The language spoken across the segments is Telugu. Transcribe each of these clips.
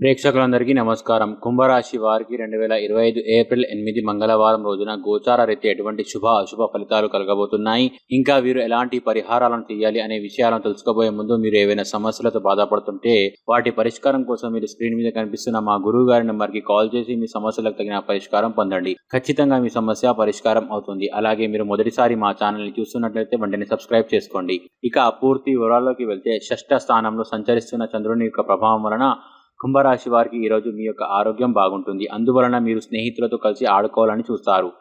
ప్రేక్షకులందరికీ నమస్కారం. కుంభరాశి వారికి రెండు వేల ఇరవై ఐదు ఏప్రిల్ ఎనిమిది మంగళవారం రోజున గోచార రీతి ఎటువంటి శుభ అశుభ ఫలితాలు కలగబోతున్నాయి. ఇంకా వీరు ఎలాంటి పరిహారాలను తీయాలి అనే విషయాలను తెలుసుకోబోయే ముందు మీరు ఏవైనా సమస్యలతో బాధపడుతుంటే వాటి పరిష్కారం కోసం మీరు స్క్రీన్ మీద కనిపిస్తున్న మా గురువు గారి నెంబర్కి కాల్ చేసి మీ సమస్యలకు తగిన పరిష్కారం పొందండి. ఖచ్చితంగా మీ సమస్య పరిష్కారం అవుతుంది. అలాగే మీరు మొదటిసారి మా ఛానల్ని చూస్తున్నట్లయితే వెంటనే సబ్స్క్రైబ్ చేసుకోండి. ఇక పూర్తి వివరాల్లోకి వెళ్తే షష్ఠ స్థానంలో సంచరిస్తున్న చంద్రుని యొక్క ప్రభావం వలన కుంభరాశి వారికి ఈరోజు మీ యొక్క ఆరోగ్యం బాగుంటుంది. అందువలన మీరు స్నేహితులతో కలిసి ఆడుకోవాలని చూస్తారు.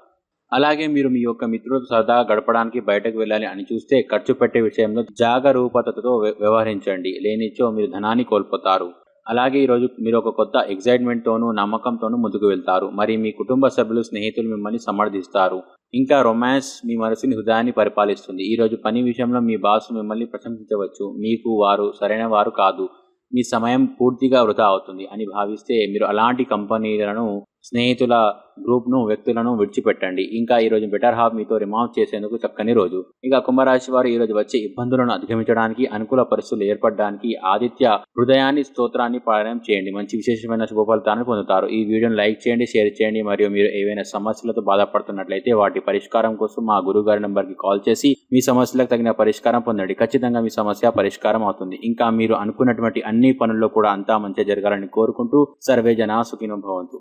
అలాగే మీరు మీ యొక్క మిత్రులతో సరదాగా గడపడానికి బయటకు వెళ్ళాలి అని చూస్తే ఖర్చు పెట్టే విషయంలో జాగరూపతతో వ్యవహరించండి. లేనిచో మీరు ధనాన్ని కోల్పోతారు. అలాగే ఈరోజు మీరు ఒక కొత్త ఎగ్జైట్మెంట్తోనూ నమ్మకంతోనూ ముందుకు వెళ్తారు. మరి మీ కుటుంబ సభ్యులు స్నేహితులు మిమ్మల్ని సమర్థిస్తారు. ఇంకా రొమాన్స్ మీ మనసుని హృదయాన్ని పరిపాలిస్తుంది. ఈరోజు పని విషయంలో మీ బాస్ మిమ్మల్ని ప్రశంసించవచ్చు. మీకు వారు సరైన వారు కాదు. మీ సమయం పూర్తిగా వృధా అవుతుంది అని భావిస్తే మీరు అలాంటి కంపెనీలను స్నేహితుల గ్రూప్ను వ్యక్తులను విడిచిపెట్టండి. ఇంకా ఈ రోజు బెటర్ హాఫ్ మీతో రిమార్క్ చేసేందుకు చక్కని రోజు. ఇక కుంభరాశి వారు ఈ రోజు వచ్చే ఇబ్బందులను అధిగమించడానికి అనుకూల పరిస్థితులు ఏర్పడడానికి ఆదిత్య హృదయాన్ని స్తోత్రాన్ని పారాయణం చేయండి. మంచి విశేషమైన శుభఫలితాన్ని పొందుతారు. ఈ వీడియోను లైక్ చేయండి షేర్ చేయండి. మరియు మీరు ఏవైనా సమస్యలతో బాధపడుతున్నట్లయితే వాటి పరిష్కారం కోసం మా గురువు గారి నంబర్కి కాల్ చేసి మీ సమస్యలకు తగిన పరిష్కారం పొందండి. ఖచ్చితంగా మీ సమస్య పరిష్కారం అవుతుంది. ఇంకా మీరు అనుకున్నటువంటి అన్ని పనుల్లో కూడా అంతా మంచిగా జరగాలని కోరుకుంటూ సర్వే జనా సుఖినో భవంతు.